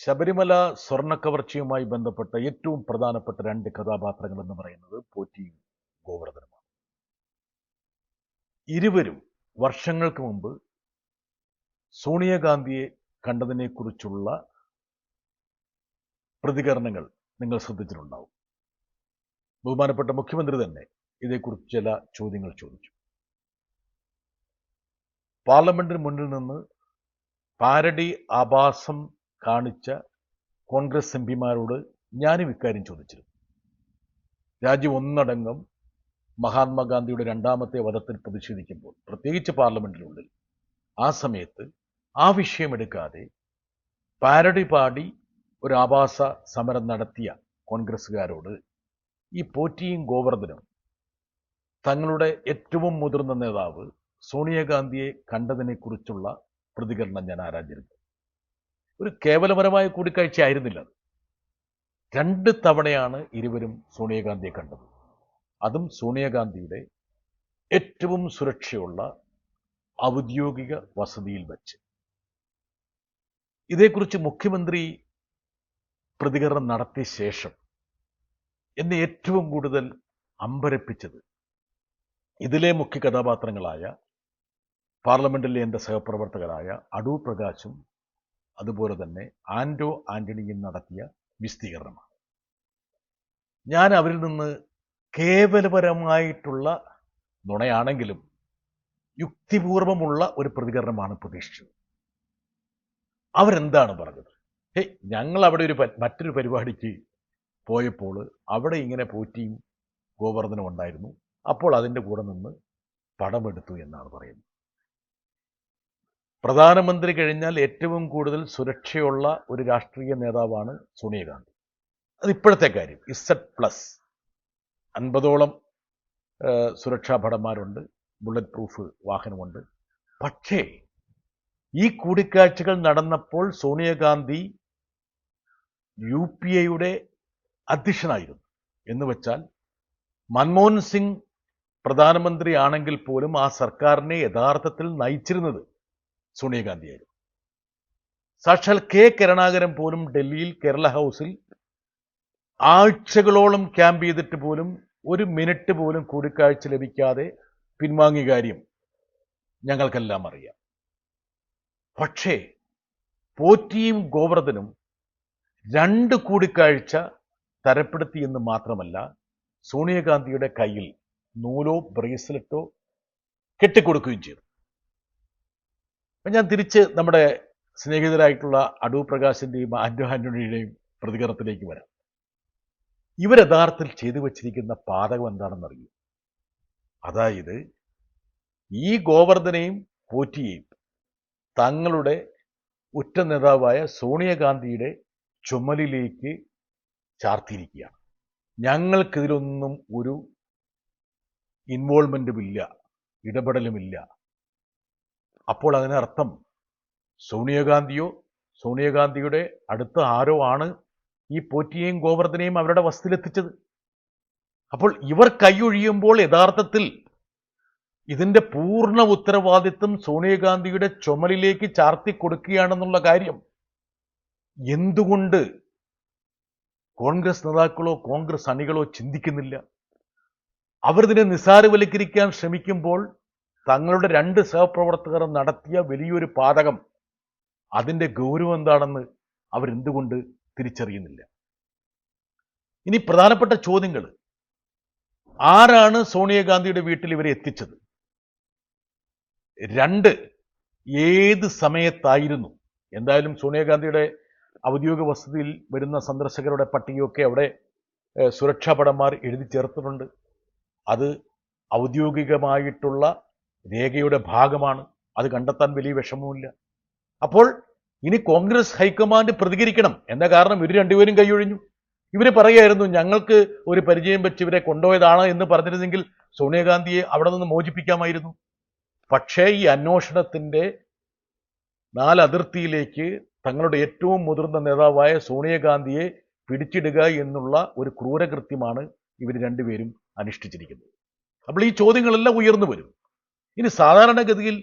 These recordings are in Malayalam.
ശബരിമല സ്വർണക്കവർച്ചയുമായി ബന്ധപ്പെട്ട ഏറ്റവും പ്രധാനപ്പെട്ട രണ്ട് കഥാപാത്രങ്ങൾ എന്ന് പറയുന്നത് പോറ്റിയും ഗോവർദ്ധനമാണ്. ഇരുവരും വർഷങ്ങൾക്ക് മുമ്പ് സോണിയാഗാന്ധിയെ കണ്ടതിനെക്കുറിച്ചുള്ള പ്രതികരണങ്ങൾ നിങ്ങൾ ശ്രദ്ധിച്ചിട്ടുണ്ടാവും. ബഹുമാനപ്പെട്ട മുഖ്യമന്ത്രി തന്നെ ഇതേക്കുറിച്ച് ചില ചോദ്യങ്ങൾ ചോദിച്ചു. പാർലമെന്റിന് മുന്നിൽ നിന്ന് പാരഡി ആഭാസം കാണിച്ച കോൺഗ്രസ് എം പിമാരോട് ഞാനും ഇക്കാര്യം ചോദിച്ചിരുന്നു. രാജ്യം ഒന്നടങ്കം മഹാത്മാഗാന്ധിയുടെ രണ്ടാമത്തെ വധത്തിൽ പ്രതിഷേധിക്കുമ്പോൾ പ്രത്യേകിച്ച് പാർലമെന്റിനുള്ളിൽ ആ സമയത്ത് ആ വിഷയമെടുക്കാതെ പാരടി പാടി ഒരു ആവാസ സമരം നടത്തിയ കോൺഗ്രസ്സുകാരോട് ഈ പോറ്റിയും ഗോവർദ്ധനും തങ്ങളുടെ ഏറ്റവും മുതിർന്ന നേതാവ് സോണിയാഗാന്ധിയെ കണ്ടതിനെക്കുറിച്ചുള്ള പ്രതികരണം ഞാൻ ആരാഞ്ഞിരുന്നു. ഒരു കേവലപരമായ കൂടിക്കാഴ്ച ആയിരുന്നില്ല അത്. രണ്ട് തവണയാണ് ഇരുവരും സോണിയാഗാന്ധിയെ കണ്ടത്. അതും സോണിയാഗാന്ധിയുടെ ഏറ്റവും സുരക്ഷയുള്ള ഔദ്യോഗിക വസതിയിൽ വച്ച്. ഇതേക്കുറിച്ച് മുഖ്യമന്ത്രി പ്രതികരണം നടത്തിയ ശേഷം എന്നെ ഏറ്റവും കൂടുതൽ അമ്പരപ്പിച്ചത് ഇതിലെ മുഖ്യ കഥാപാത്രങ്ങളായ പാർലമെന്റിലെ എന്റെ സഹപ്രവർത്തകരായ അടൂർ പ്രകാശും അതുപോലെ തന്നെ ആൻഡോ ആന്റണിയും നടത്തിയ വിസ്തീകരണമാണ് ഞാൻ അവരിൽ നിന്ന് കേവലപരമായിട്ടുള്ള നുണയാണെങ്കിലും യുക്തിപൂർവമുള്ള ഒരു പ്രതികരണമാണ് പ്രതീക്ഷിച്ചത്. അവരെന്താണ് പറഞ്ഞത്? ഹേ ഞങ്ങൾ അവിടെ ഒരു മറ്റൊരു പരിപാടിക്ക് പോയപ്പോൾ അവിടെ ഇങ്ങനെ പോറ്റിയും ഗോവർദ്ധനം ഉണ്ടായിരുന്നു. അപ്പോൾ അതിന്റെ കൂടെ നിന്ന് പടമെടുത്തു എന്നാണ് പറയുന്നത്. പ്രധാനമന്ത്രി കഴിഞ്ഞാൽ ഏറ്റവും കൂടുതൽ സുരക്ഷയുള്ള ഒരു രാഷ്ട്രീയ നേതാവാണ് സോണിയാഗാന്ധി അത് ഇപ്പോഴത്തെ കാര്യം. Z plus. അൻപതോളം സുരക്ഷാ ഭടന്മാരുണ്ട്. Bullet proof വാഹനമുണ്ട്. പക്ഷേ ഈ കൂടിക്കാഴ്ചകൾ നടന്നപ്പോൾ സോണിയാഗാന്ധി യു പി എയുടെ അധ്യക്ഷനായിരുന്നു. എന്ന് വെച്ചാൽ മൻമോഹൻ സിംഗ് പ്രധാനമന്ത്രി ആണെങ്കിൽ പോലും ആ സർക്കാരിനെ യഥാർത്ഥത്തിൽ നയിച്ചിരുന്നത് സോണിയാഗാന്ധിയായിരുന്നു സാക്ഷാൽ കെ കരുണാകരൻ പോലും ഡൽഹിയിൽ കേരള ഹൗസിൽ ആഴ്ചകളോളം ക്യാമ്പ് ചെയ്തിട്ട് പോലും ഒരു മിനിറ്റ് പോലും കൂടിക്കാഴ്ച ലഭിക്കാതെ പിൻവാങ്ങിയ കാര്യം ഞങ്ങൾക്കെല്ലാം അറിയാം. പക്ഷേ പോറ്റിയും ഗോവർദ്ധനും രണ്ട് കൂടിക്കാഴ്ച തരപ്പെടുത്തി എന്ന് മാത്രമല്ല സോണിയാഗാന്ധിയുടെ കയ്യിൽ നൂലോ ബ്രേസ്ലെറ്റോ കെട്ടിക്കൊടുക്കുകയും ചെയ്തു. അപ്പൊ ഞാൻ തിരിച്ച് നമ്മുടെ സ്നേഹിതരായിട്ടുള്ള അടൂർ പ്രകാശിന്റെയും ആന്റോ ആന്റണിയുടെയും പ്രതികരണത്തിലേക്ക് വരാം. ഇവർ യഥാർത്ഥത്തിൽ ചെയ്തു വച്ചിരിക്കുന്ന പാതകം എന്താണെന്നറിയൂ അതായത് ഈ ഗോവർദ്ധനെയും പോറ്റിയെയും തങ്ങളുടെ ഉറ്റ നേതാവായ സോണിയാഗാന്ധിയുടെ ചുമലിലേക്ക് ചാർത്തിയിരിക്കുകയാണ്. ഞങ്ങൾക്കിതിലൊന്നും ഒരു ഇൻവോൾവ്മെന്റുമില്ല ഇടപെടലുമില്ല. അപ്പോൾ അതിനർത്ഥം സോണിയാഗാന്ധിയോ സോണിയാഗാന്ധിയുടെ അടുത്ത ആരോ ആണ് ഈ പോറ്റിയെയും ഗോവർദ്ധനെയും അവരുടെ വസ്തിലെത്തിച്ചത്. അപ്പോൾ ഇവർ കൈയൊഴിയുമ്പോൾ യഥാർത്ഥത്തിൽ ഇതിന്റെ പൂർണ ഉത്തരവാദിത്വം സോണിയാഗാന്ധിയുടെ ചുമലിലേക്ക് ചാർത്തി കൊടുക്കുകയാണെന്നുള്ള കാര്യം എന്തുകൊണ്ട് കോൺഗ്രസ് നേതാക്കളോ കോൺഗ്രസ് അണികളോ ചിന്തിക്കുന്നില്ല? അവരിതിനെ നിസ്സാരവൽക്കരിക്കാൻ ശ്രമിക്കുമ്പോൾ തങ്ങളുടെ രണ്ട് സഹപ്രവർത്തകർ നടത്തിയ വലിയൊരു പാതകം അതിന്റെ ഗൗരവം എന്താണെന്ന് അവരെന്തുകൊണ്ട് തിരിച്ചറിയുന്നില്ല? ഇനി പ്രധാനപ്പെട്ട ചോദ്യങ്ങൾ. ആരാണ് സോണിയാഗാന്ധിയുടെ വീട്ടിൽ ഇവരെ എത്തിച്ചത്? രണ്ട് ഏത് സമയത്തായിരുന്നു? എന്തായാലും സോണിയാഗാന്ധിയുടെ ഔദ്യോഗിക വസതിയിൽ വരുന്ന സന്ദർശകരുടെ പട്ടികയൊക്കെ അവിടെ സുരക്ഷാ ഭടന്മാർ എഴുതി ചേർത്തിട്ടുണ്ട്. അത് ഔദ്യോഗികമായിട്ടുള്ള രേഖയുടെ ഭാഗമാണ്. അത് കണ്ടെത്താൻ വലിയ വിഷമവുമില്ല. അപ്പോൾ ഇനി കോൺഗ്രസ് ഹൈക്കമാൻഡ് പ്രതികരിക്കണം. എന്ന കാരണം ഇവർ രണ്ടുപേരും കൈയൊഴിഞ്ഞു. ഇവർ പറയായിരുന്നു ഞങ്ങൾക്ക് ഒരു പരിചയം വെച്ച് ഇവരെ കൊണ്ടുപോയതാണ് എന്ന് പറഞ്ഞിരുന്നെങ്കിൽ സോണിയാഗാന്ധിയെ അവിടെ നിന്ന് മോചിപ്പിക്കാമായിരുന്നു. പക്ഷേ ഈ അന്വേഷണത്തിന്റെ നാലതിർത്തിയിലേക്ക് തങ്ങളുടെ ഏറ്റവും മുതിർന്ന നേതാവായ സോണിയാഗാന്ധിയെ പിടിച്ചിടുക എന്നുള്ള ഒരു ക്രൂരകൃത്യമാണ് ഇവർ രണ്ടുപേരും അനുഷ്ഠിച്ചിരിക്കുന്നത്. അപ്പോൾ ഈ ചോദ്യങ്ങളെല്ലാം ഉയർന്നു വരും. ഇനി സാധാരണഗതിയിൽ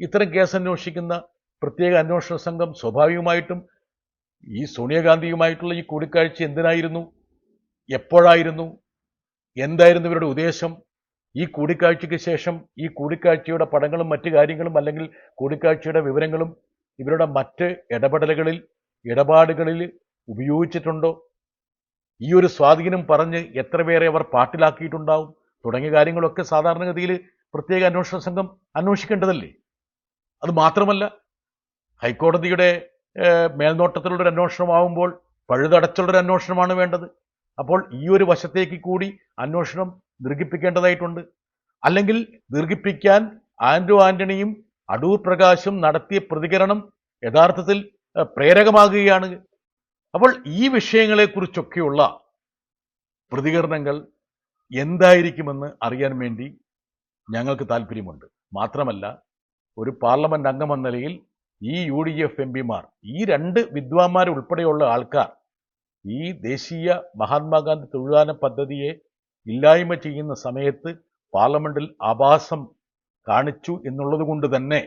ഇത്തരം കേസ് അന്വേഷിക്കുന്ന പ്രത്യേക അന്വേഷണ സംഘം സ്വാഭാവികമായിട്ടും ഈ സോണിയാഗാന്ധിയുമായിട്ടുള്ള ഈ കൂടിക്കാഴ്ച എന്തിനായിരുന്നു? എപ്പോഴായിരുന്നു? എന്തായിരുന്നു ഇവരുടെ ഉദ്ദേശം? ഈ കൂടിക്കാഴ്ചയ്ക്ക് ശേഷം ഈ കൂടിക്കാഴ്ചയുടെ പടങ്ങളും മറ്റ് കാര്യങ്ങളും അല്ലെങ്കിൽ കൂടിക്കാഴ്ചയുടെ വിവരങ്ങളും ഇവരുടെ മറ്റ് ഇടപെടലുകളിൽ ഇടപാടുകളിൽ ഉപയോഗിച്ചിട്ടുണ്ടോ? ഈ ഒരു സ്വാധീനം പറഞ്ഞ് എത്ര പേരെ അവർ പാട്ടിലാക്കിയിട്ടുണ്ടാവും? തുടങ്ങിയ കാര്യങ്ങളൊക്കെ സാധാരണഗതിയിൽ പ്രത്യേക അന്വേഷണ സംഘം അന്വേഷിക്കേണ്ടതല്ലേ? അത് മാത്രമല്ല ഹൈക്കോടതിയുടെ മേൽനോട്ടത്തിലുള്ള ഒരു അന്വേഷണമാവുമ്പോൾ പഴുതടച്ചുള്ള ഒരു അന്വേഷണമാണ് വേണ്ടത്. അപ്പോൾ ഈ ഒരു വശത്തേക്ക് കൂടി അന്വേഷണം ദീർഘിപ്പിക്കേണ്ടതായിട്ടുണ്ട്. അല്ലെങ്കിൽ ദീർഘിപ്പിക്കാൻ ആൻഡ്രു ആന്റണിയും അടൂർ പ്രകാശും നടത്തിയ പ്രതികരണം യഥാർത്ഥത്തിൽ പ്രേരകമാകുകയാണ്. അപ്പോൾ ഈ വിഷയങ്ങളെക്കുറിച്ചൊക്കെയുള്ള പ്രതികരണങ്ങൾ എന്തായിരിക്കുമെന്ന് അറിയാൻ വേണ്ടി ഞങ്ങൾക്ക് താല്പര്യമുണ്ട്. മാത്രമല്ല ഒരു പാർലമെന്റ് അംഗമെന്ന നിലയിൽ ഈ യു ഡി എഫ് എം പിമാർ ഈ രണ്ട് വിദ്വാൻമാർ ഉൾപ്പെടെയുള്ള ആൾക്കാർ ഈ ദേശീയ മഹാത്മാഗാന്ധി തൊഴിലാന പദ്ധതിയെ ഇല്ലായ്മ ചെയ്യുന്ന സമയത്ത് പാർലമെന്റിൽ ആഭാസം കാണിച്ചു എന്നുള്ളത് കൊണ്ട് തന്നെ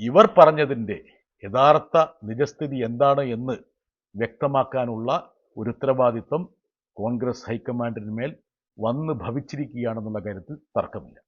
ഇവർ പറഞ്ഞതിന്റെ യഥാർത്ഥ നിജസ്ഥിതി എന്താണ് എന്ന് വ്യക്തമാക്കാനുള്ള ഒരു ഉത്തരവാദിത്വം കോൺഗ്രസ് ഹൈക്കമാൻഡിന് മേൽ വന്ന് ഭവിച്ചിരിക്കുകയാണെന്നുള്ള കാര്യത്തിൽ തർക്കമില്ല.